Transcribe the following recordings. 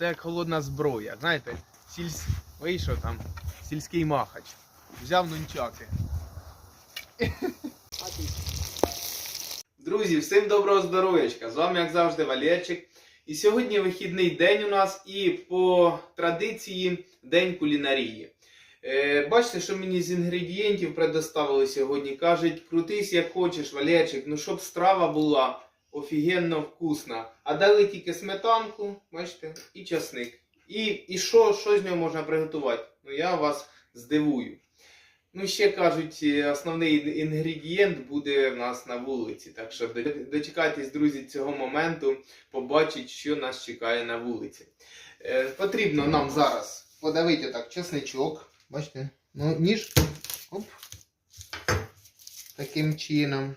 Це як холодна зброя. Знаєте, сільсь... вийшов там, сільський махач. Взяв нунчаки. Друзі, всім доброго здоров'ячка! З вами, як завжди, Валерчик. І сьогодні вихідний день у нас і по традиції День кулінарії. Е, бачите, що мені з інгредієнтів предоставили сьогодні. Кажуть, крутись як хочеш, Валерчик, ну щоб страва була офігенно вкусна. А дали тільки сметанку, бачите, і часник. І, і що, що з нього можна приготувати? Ну я вас здивую. Ну, ще кажуть, е, основний інгредієнт буде в нас на вулиці. Так що дочекайтесь, друзі, цього моменту, побачить, що нас чекає на вулиці. Е, потрібно нам зараз подавити так чесничок. Бачите? Ну, ніж. Оп. Таким чином.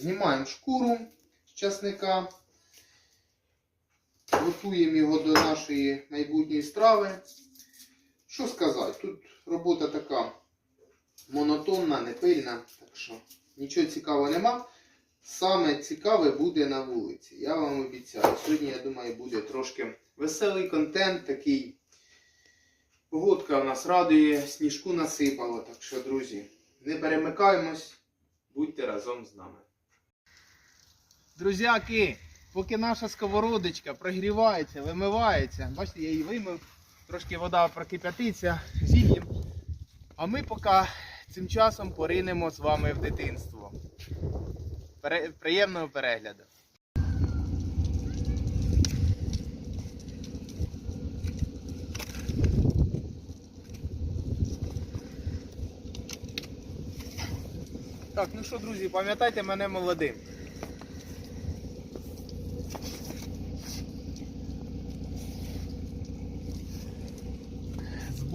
Знімаємо шкуру з чесника. Готуємо його до нашої майбутньої страви. Що сказати? Тут робота така монотонна, непильна, так що нічого цікавого нема. Саме цікаве буде на вулиці. Я вам обіцяю. Сьогодні, я думаю, буде трошки веселий контент такий. Погодка у нас радує, сніжку насипало. Так що, друзі, не перемикаємось, будьте разом з нами. Друзяки, поки наша сковородочка прогрівається, вимивається, бачите, я її вимив, трошки вода прокип'ятиться, зільєм. А ми поки цим часом поринемо з вами в дитинство. Приємного перегляду. Так, ну що, друзі, пам'ятайте мене молодим.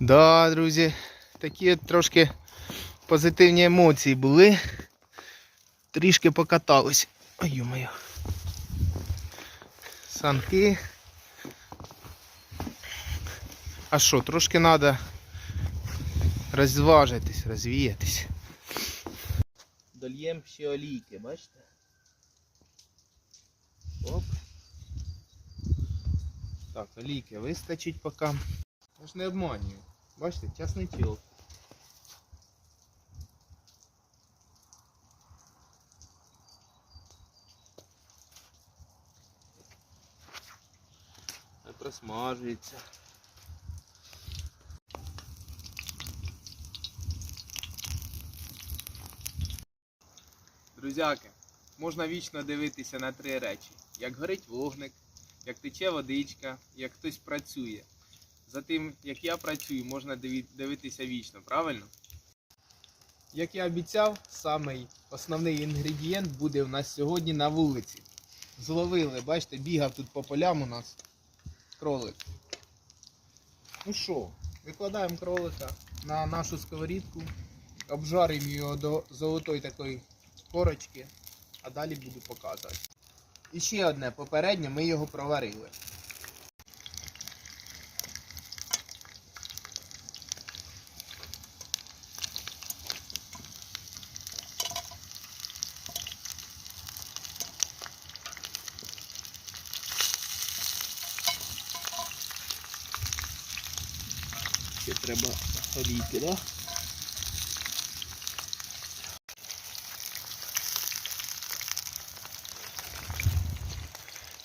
Да, друзі, такі трошки позитивні емоції були. Трішки покатались. Ой, ё-моё. Санки. А що, трошки треба розважитись, розвіятись. Дольєм ще олійки, бачите? Оп. Так, олійки вистачить поки. Я ж не обманюю. Бачите, часничок. Не просмажується. Друзяки, можна вічно дивитися на три речі: як горить вогник, як тече водичка, як хтось працює. За тим, як я працюю, можна дивитися вічно, правильно? Як я обіцяв, самий основний інгредієнт буде у нас сьогодні на вулиці. Зловили, бачите, бігав тут по полям у нас кролик. Ну що, викладаємо кролика на нашу сковорідку, обжаримо його до золотої такої корочки, а далі буду показувати. І ще одне попереднє, ми його проварили. Ще треба олійки, да?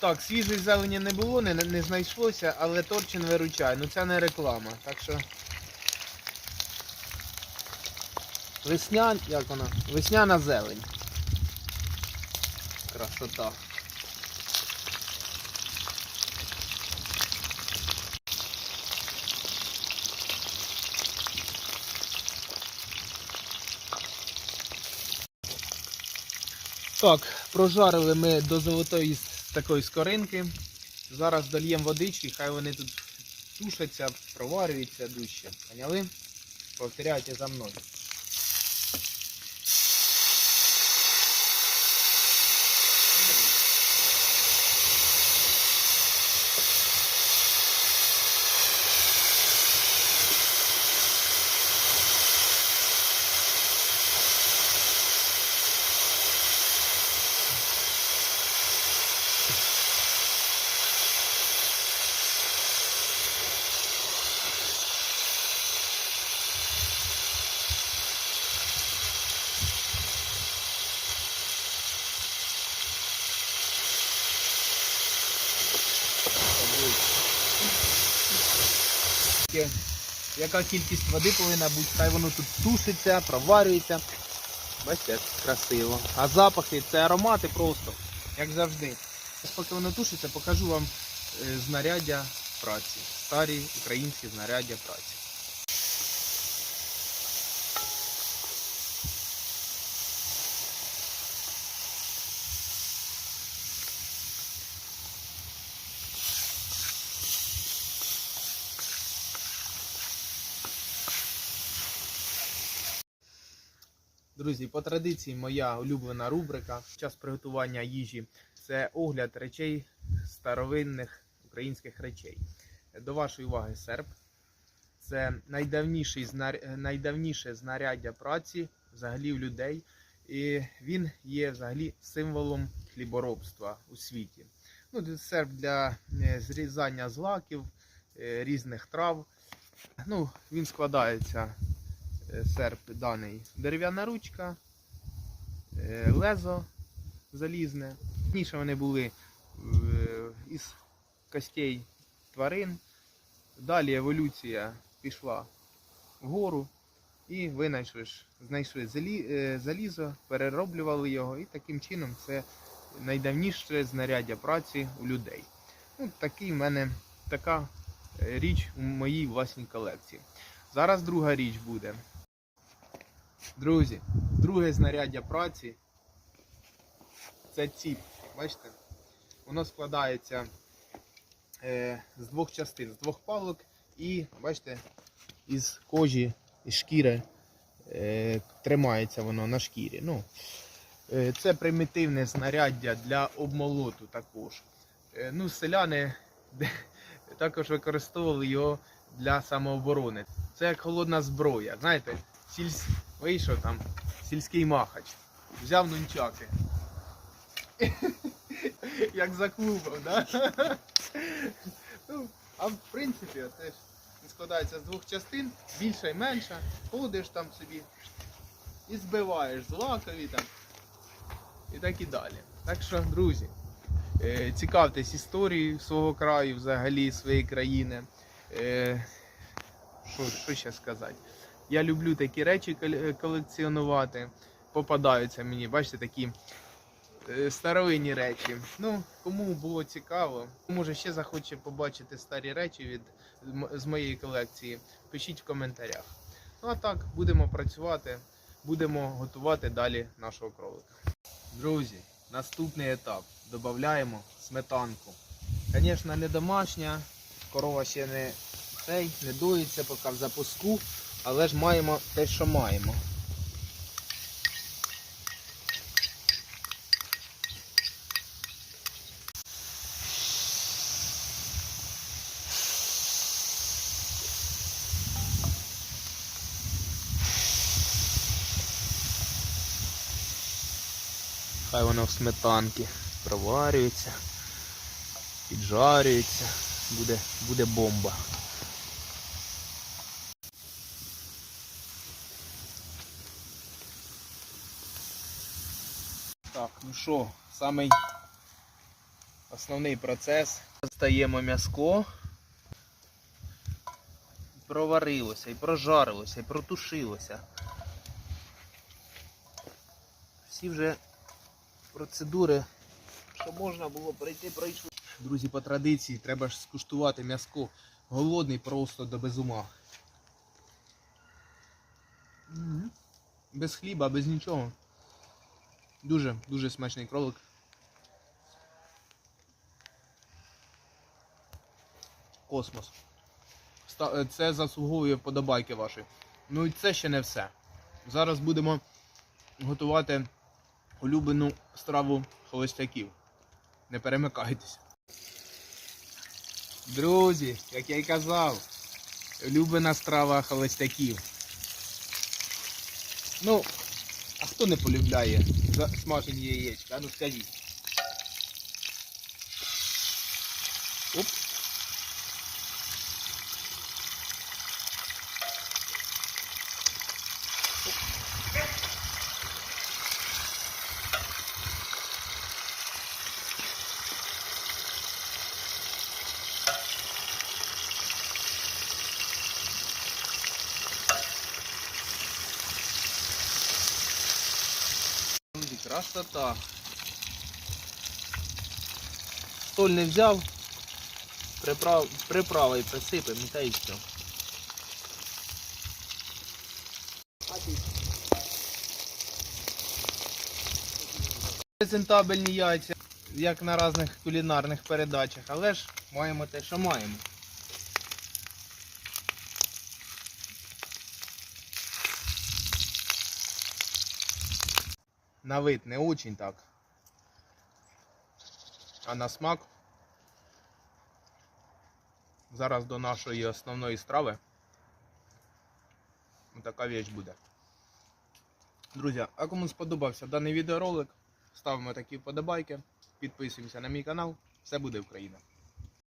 Так, свіжої зелені не було, не, не знайшлося, але Торчин виручає. Ну це не реклама. Так що. Весня, як вона? Весняна зелень. Красота. Так, прожарили ми до золотої с- такої скоринки. Зараз дольємо водички, хай вони тут тушаться, проварюються дужче. Поняли? Повторяйте за мною. Яка кількість води повинна бути, хай воно тут тушиться, проварюється. Бачите, красиво. А запахи це аромати просто, як завжди. Поки воно тушиться, покажу вам е, знаряддя праці. Старі українські знаряддя праці. Друзі, по традиції моя улюблена рубрика час приготування їжі це огляд речей старовинних українських речей. До вашої уваги серп. Це найдавніший найдавніше знаряддя праці взагалі в людей. І він є взагалі символом хліборобства у світі. Ну, серп для е, зрізання злаків, е, різних трав. Ну, він складається серп даний дерев'яна ручка, е, лезо залізне. Раніше вони були е, із костей тварин. Далі еволюція пішла вгору і винайшли знайшли е, залізо, перероблювали його, і таким чином це найдавніше знаряддя праці у людей. Ну, такий в мене така е, річ у моїй власній колекції. Зараз друга річ буде. Друзі, друге знаряддя праці це ціп. Бачите? Воно складається е, з двох частин, з двох палок і, бачите, із кожі, із шкіри е, тримається воно на шкірі. Ну, е, це примітивне знаряддя для обмолоту також. Е, ну, селяни також використовували його для самооборони. Це як холодна зброя. Знаєте, сільсь... вийшов там сільський махач, взяв нунчаки. Як за клубом, да? Ну, а в принципі, це ж складається з двох частин, більша і менша. Ходиш там собі і збиваєш злакові там. І так і далі. Так що, друзі, е, цікавтесь історією свого краю, взагалі своєї країни. Е, що ще сказати? Я люблю такі речі колекціонувати. Попадаються мені, бачите, такі е, старовинні речі. Ну, кому було цікаво, може ще захоче побачити старі речі від з моєї колекції, пишіть в коментарях. Ну а так, будемо працювати, будемо готувати далі нашого кролика. Друзі, наступний етап. Додаємо сметанку. Звісно, не домашня, корова ще не цей, не доїться, поки в запуску, але ж маємо те, що маємо. Хай воно в сметанці проварюється, піджарюється, буде, буде бомба. Так, ну що, самий основний процес. Достаємо м'яско. Проварилося, і прожарилося, і протушилося. Всі вже процедури, що можна було пройти, пройшли. Друзі, по традиції треба ж скуштувати м'яско. Голодний просто до безума. Без хліба, без нічого. Дуже, дуже смачний кролик. Космос. Е, Це заслуговує вподобайки ваші. Ну і це ще не все. Зараз будемо готувати улюблену страву холостяків. Не перемикайтесь. Друзі, як я й казав, улюблена страва холостяків. Ну, а хто не полюбляє смажені яєчка? А Ну скажіть. Оп. Друзі, красота. Соль не взяв, приправ, приправою присипемо та і все. Презентабельні яйця, як на різних кулінарних передачах, але ж маємо те, що маємо. На вид не очень так. А на смак. Зараз до нашої основної страви. Така віч буде. Друзі, а кому сподобався даний відеоролик, ставимо такі вподобайки, підписуємося на мій канал. Все буде Україна!